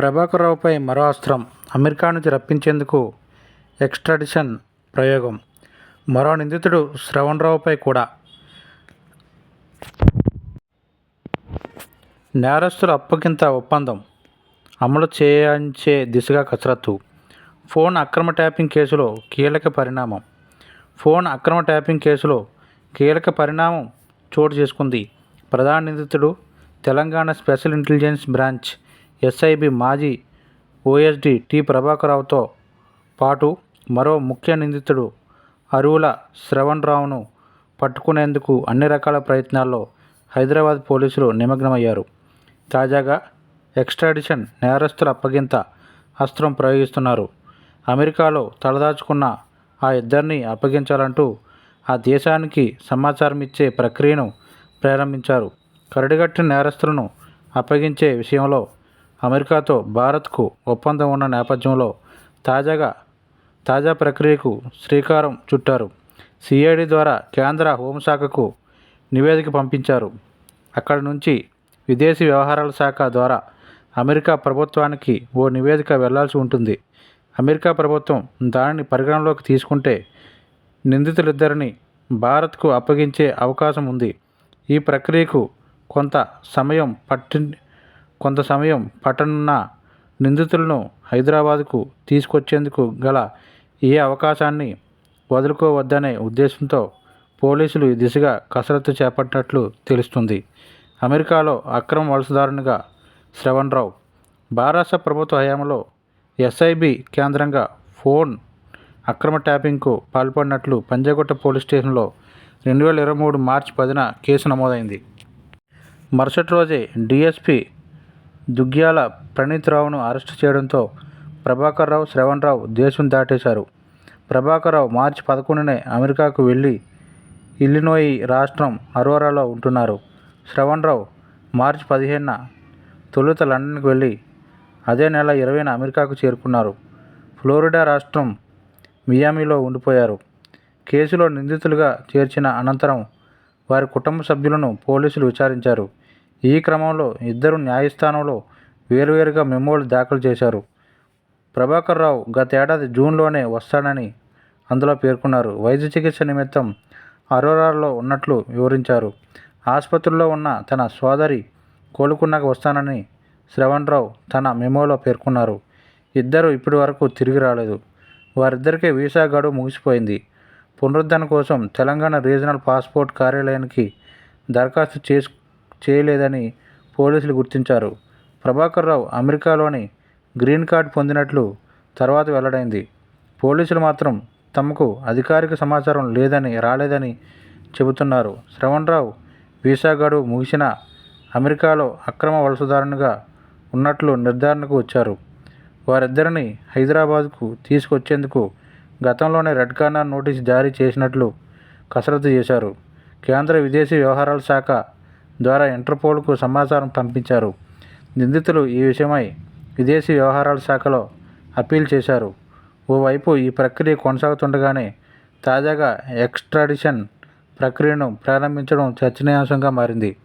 ప్రభాకర్రావుపై మరో అస్త్రం అమెరికా నుంచి రప్పించేందుకు ఎక్స్ట్రాడిషన్ ప్రయోగం. మరో నిందితుడు శ్రవణరావుపై కూడా. నేరస్తుల అప్పగింత ఒప్పందం. అమలు చేయించే దిశగా కసరత్తు. ఫోన్ అక్రమ ట్యాపింగ్ కేసులో కీలక పరిణామం. ఫోన్ అక్రమ ట్యాపింగ్ కేసులో కీలక పరిణామం చోటు చేసుకుంది. ప్రధాన నిందితుడు Telangana special intelligence branch SIB మాజీ ఓఎస్డి టి ప్రభాకరరావుతో పాటు మరో ముఖ్య నిందితుడు అరువుల శ్రవణ్ రావును పట్టుకునేందుకు అన్ని రకాల ప్రయత్నాల్లో హైదరాబాద్ పోలీసులు నిమగ్నమయ్యారు. తాజాగా ఎక్స్ట్రాడిషన్ నేరస్తుల అప్పగింత అస్త్రం ప్రయోగిస్తున్నారు. అమెరికాలో తలదాచుకున్న ఆ ఇద్దరిని అప్పగించాలంటూ ఆ దేశానికి సమాచారం ఇచ్చే ప్రక్రియను ప్రారంభించారు. కరడుగట్టిన నేరస్తులను అప్పగించే విషయంలో అమెరికాతో భారత్కు ఒప్పందం ఉన్న నేపథ్యంలో తాజాగా తాజా ప్రక్రియకు శ్రీకారం చుట్టారు. సిఐడి ద్వారా కేంద్ర హోంశాఖకు నివేదిక పంపించారు. అక్కడి నుంచి విదేశీ వ్యవహారాల శాఖ ద్వారా అమెరికా ప్రభుత్వానికి ఓ నివేదిక వెళ్ళాల్సి ఉంటుంది. అమెరికా ప్రభుత్వం దానిని పరిగణలోకి తీసుకుంటే నిందితులిద్దరిని భారత్కు అప్పగించే అవకాశం ఉంది. ఈ ప్రక్రియకు కొంత సమయం పట్టి కొంత సమయం పట్టనున్న నిందితులను హైదరాబాద్కు తీసుకొచ్చేందుకు గల ఏ అవకాశాన్ని వదులుకోవద్దనే ఉద్దేశంతో పోలీసులు ఈ దిశగా కసరత్తు చేపట్టినట్లు తెలుస్తుంది. అమెరికాలో అక్రమ వలసదారునిగా శ్రవణ్ రావు భారత ప్రభుత్వ హయాంలో ఎస్ఐబి కేంద్రంగా ఫోన్ అక్రమ ట్యాపింగ్కు పాల్పడినట్లు పంజాగుట్ట పోలీస్ స్టేషన్లో రెండు వేల ఇరవై మూడు మార్చి పదిన కేసు నమోదైంది. మరుసటి రోజే డిఎస్పి దుగ్గ్యాల ప్రణీత్ రావును అరెస్టు చేయడంతో ప్రభాకర్ రావు శ్రవణ్ రావు దేశం దాటేశారు. ప్రభాకర్ రావు మార్చి పదకొండునే అమెరికాకు వెళ్ళి ఇల్లినోయి రాష్ట్రం అరోరాలో ఉంటున్నారు. శ్రవణ్ రావు మార్చి పదిహేనున తొలుత లండన్కి వెళ్ళి అదే నెల ఇరవైన అమెరికాకు చేరుకున్నారు. ఫ్లోరిడా రాష్ట్రం మియామిలో ఉండిపోయారు. కేసులో నిందితులుగా చేర్చిన అనంతరం వారి కుటుంబ సభ్యులను పోలీసులు విచారించారు. ఈ క్రమంలో ఇద్దరు న్యాయస్థానంలో వేరువేరుగా మెమోలు దాఖలు చేశారు. ప్రభాకర్ రావు గతేడాది జూన్లోనే వస్తాడని అందులో పేర్కొన్నారు. వైద్య చికిత్స నిమిత్తం అరోరాలో ఉన్నట్లు వివరించారు. ఆసుపత్రిలో ఉన్న తన సోదరి కోలుకున్నాక వస్తానని శ్రవణ్ రావు తన మెమోలో పేర్కొన్నారు. ఇద్దరు ఇప్పటి వరకు తిరిగి రాలేదు. వారిద్దరికీ వీసా గడువు ముగిసిపోయింది. పునరుద్ధరణ కోసం తెలంగాణ రీజనల్ పాస్పోర్ట్ కార్యాలయానికి దరఖాస్తు చేసు చేయలేదని పోలీసులు గుర్తించారు. ప్రభాకర్ రావు అమెరికాలోని గ్రీన్ కార్డ్ పొందినట్లు తర్వాత వెల్లడైంది. పోలీసులు మాత్రం తమకు అధికారిక సమాచారం లేదని రాలేదని చెబుతున్నారు. శ్రవణ్ రావు వీసా గడువు ముగిసిన అమెరికాలో అక్రమ వలసదారునిగా ఉన్నట్లు నిర్ధారణకు వచ్చారు. వారిద్దరిని హైదరాబాద్కు తీసుకొచ్చేందుకు గతంలోనే రెడ్ కార్నర్ నోటీస్ జారీ చేసినట్లు కసరత్తు చేశారు. కేంద్ర విదేశీ వ్యవహారాల శాఖ ద్వారా ఇంటర్పోల్కు సమాచారం పంపించారు. నిందితులు ఈ విషయమై విదేశీ వ్యవహారాల శాఖలో అప్పీల్ చేశారు. ఓవైపు ఈ ప్రక్రియ కొనసాగుతుండగానే తాజాగా ఎక్స్ట్రాడిషన్ ప్రక్రియను ప్రారంభించడం చర్చనీయాంశంగా మారింది.